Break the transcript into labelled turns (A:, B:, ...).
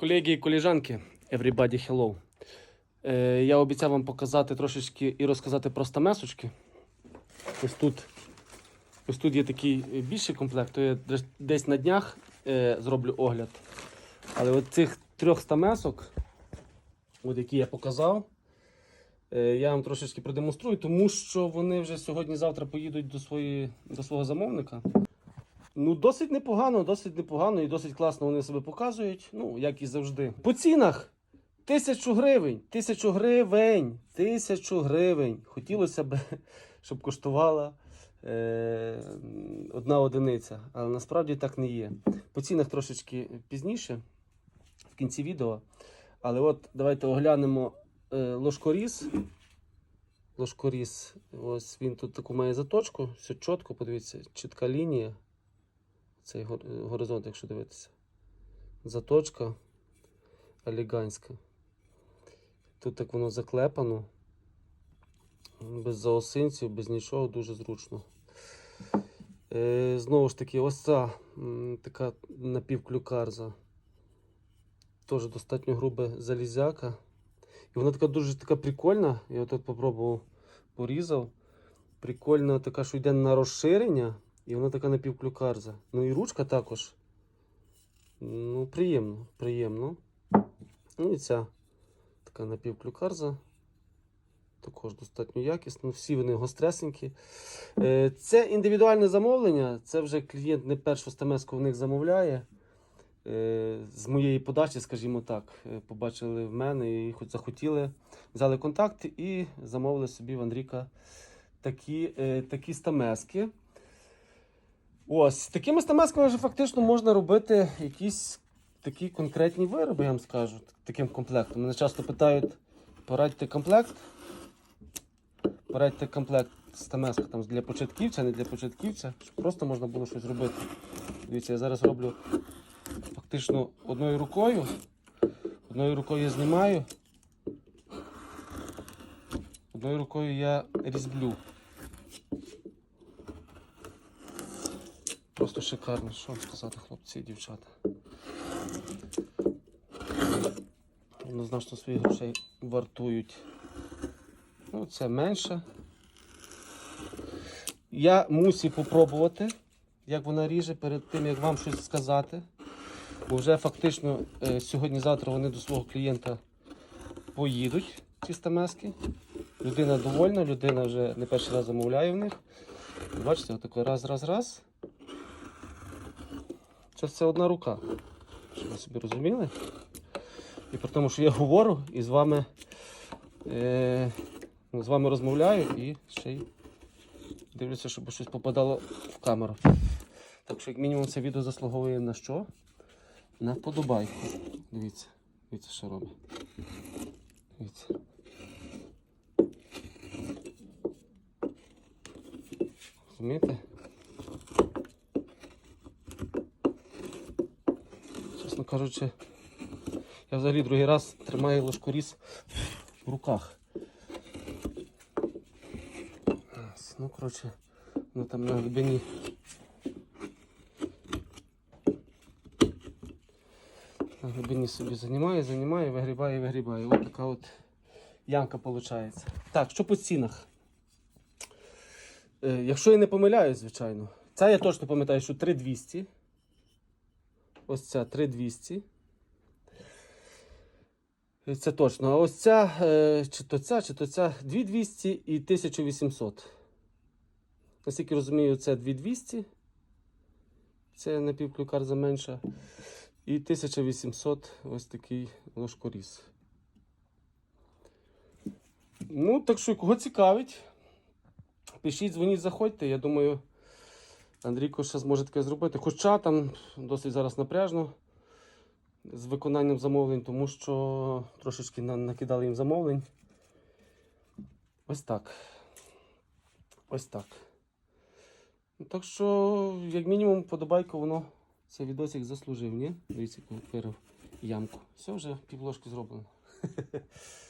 A: Колеги і коліжанки, everybody hello. Е, я обіцяв вам показати трошечки і розказати про стамесочки. Ось тут, ось тут є такий е, більший комплект, то я десь- на днях е, зроблю огляд. Але от цих трьох стамесок, от які я показав, е, я вам трошечки продемонструю, тому що вони вже сьогодні-завтра поїдуть до, свої, до свого замовника. Ну, досить непогано, досить непогано і досить класно вони себе показують. Ну, як і завжди. По цінах тисячу гривень, тисячу гривень, тисячу гривень. Хотілося б, щоб коштувала е, одна одиниця, але насправді так не є. По цінах трошечки пізніше, в кінці відео. Але от давайте оглянемо е, ложкоріз. Ложкоріз, ось він тут таку має заточку, все чітко, подивіться, чітка лінія цей горизонт, якщо дивитися. Заточка елегантська. Тут так воно заклепано. Без заосинців, без нічого, дуже зручно. Е, знову ж таки, ось ця така напівклюкарза. Теж достатньо грубе залізяка. І вона така дуже така прикольна. Я тут попробував порізав. Прикольна така, що йде на розширення. І вона така напівклюкарза. Ну і ручка також. Ну, приємно, приємно. Ну і ця така напівклюкарза. Також достатньо якісно. Всі вони гостресенькі. Е, Це індивідуальне замовлення. Це вже клієнт не першу стамеску в них замовляє. Е, З моєї подачі, скажімо так, е, побачили в мене і хоч захотіли, взяли контакт і замовили собі в Андріка такі, такі стамески. Ось, такими стамесками вже фактично можна робити якісь такі конкретні вироби, я вам скажу, таким комплектом. Мене часто питають, порадьте комплект. Порадьте комплект стамеска там, для початківця, не для початківця, щоб просто можна було щось робити. Дивіться, я зараз роблю фактично одною рукою. Одною рукою я знімаю. Одною рукою я різблю. Просто шикарно, що вам сказати, хлопці і дівчата. Однозначно своїх грошей вартують. Ну, це менше. Я мусив попробувати, як вона ріже, перед тим, як вам щось сказати. Бо вже фактично е, сьогодні-завтра вони до свого клієнта поїдуть, ці стамески. Людина довольна, людина вже не перший раз замовляє в них. Бачите, отако раз, раз, раз. Це все одна рука. Щоб ви собі розуміли. І при тому, що я говорю і з вами, е, з вами розмовляю і ще й дивлюся, щоб щось попадало в камеру. Так що, як мінімум, це відео заслуговує на що? На вподобайку. Дивіться, дивіться, що робить. Дивіться. Розумієте? Чесно кажучи, я взагалі другий раз тримаю ложкоріз в руках. Ну, коротше, ну там на глибині. На глибині собі займає, займає, вигрібає, вигрібає. Ось така от ямка виходить. Так, що по цінах? Е, якщо я не помиляюсь, звичайно. Ця я точно пам'ятаю, що 3200. Ось ця 3200. Е, Це точно. А ось ця, е, чи то ця, чи то ця 2200 і 1800. Наскільки розумію, це 2200. Це напівклюкар заменша. І 1800 ось такий ложкоріз. Ну, так що, кого цікавить, пишіть, дзвоніть, заходьте. Я думаю, Андрійко ще зможе таке зробити. Хоча там досить зараз напряжно з виконанням замовлень, тому що трошечки накидали їм замовлень. Ось так. Ось так. Так що, як мінімум, подобайку воно цей відосик заслужив, ні? Дивіться, вирив ямку. Все вже півложки зроблено.